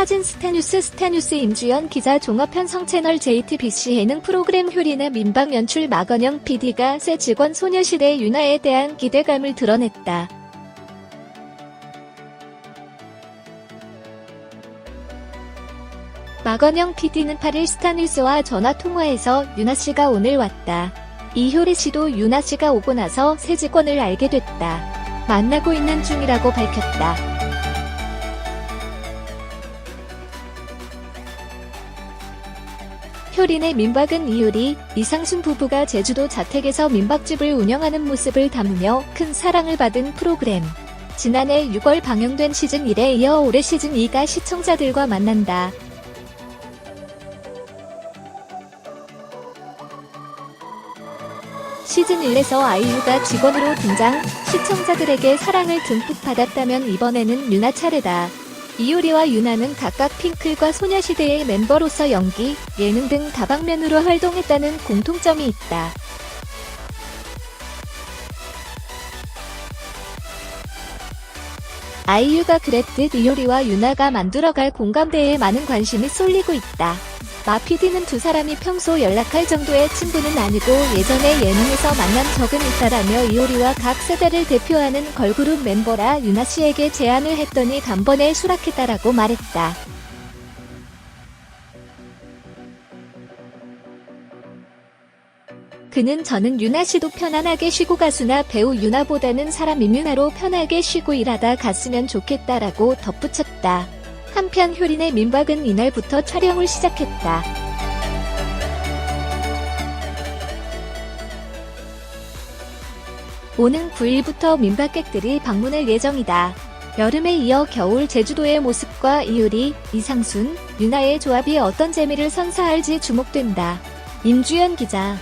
사진 스타뉴스 스타뉴스 임주연 기자 종합 편성 채널 JTBC 예능 프로그램 효리나 민박 연출 마건영 PD가 새 직원 소녀시대 윤아에 대한 기대감을 드러냈다. 마건영 PD는 8일 스타뉴스와 전화 통화에서 윤아 씨가 오늘 왔다. 이효리 씨도 윤아 씨가 오고 나서 새 직원을 알게 됐다. 만나고 있는 중이라고 밝혔다. 효린의 민박은 이효리, 이상순 부부가 제주도 자택에서 민박집을 운영하는 모습을 담으며 큰 사랑을 받은 프로그램. 지난해 6월 방영된 시즌 1에 이어 올해 시즌 2가 시청자들과 만난다. 시즌 1에서 아이유가 직원으로 등장, 시청자들에게 사랑을 듬뿍 받았다면 이번에는 유나 차례다. 이효리와 유나는 각각 핑클과 소녀시대의 멤버로서 연기, 예능 등 다방면으로 활동했다는 공통점이 있다. 아이유가 그랬듯 이효리와 유나가 만들어갈 공감대에 많은 관심이 쏠리고 있다. 마피디는 두 사람이 평소 연락할 정도의 친구는 아니고 예전에 예능에서 만난 적은 있다라며 이효리와 각 세대를 대표하는 걸그룹 멤버라 유나 씨에게 제안을 했더니 단번에 수락했다라고 말했다. 그는 저는 유나 씨도 편안하게 쉬고 가수나 배우 유나보다는 사람 이유나로 편하게 쉬고 일하다 갔으면 좋겠다라고 덧붙였다. 한편 효린의 민박은 이날부터 촬영을 시작했다. 오는 9일부터 민박객들이 방문할 예정이다. 여름에 이어 겨울 제주도의 모습과 이효리, 이상순, 유나의 조합이 어떤 재미를 선사할지 주목된다. 임주연 기자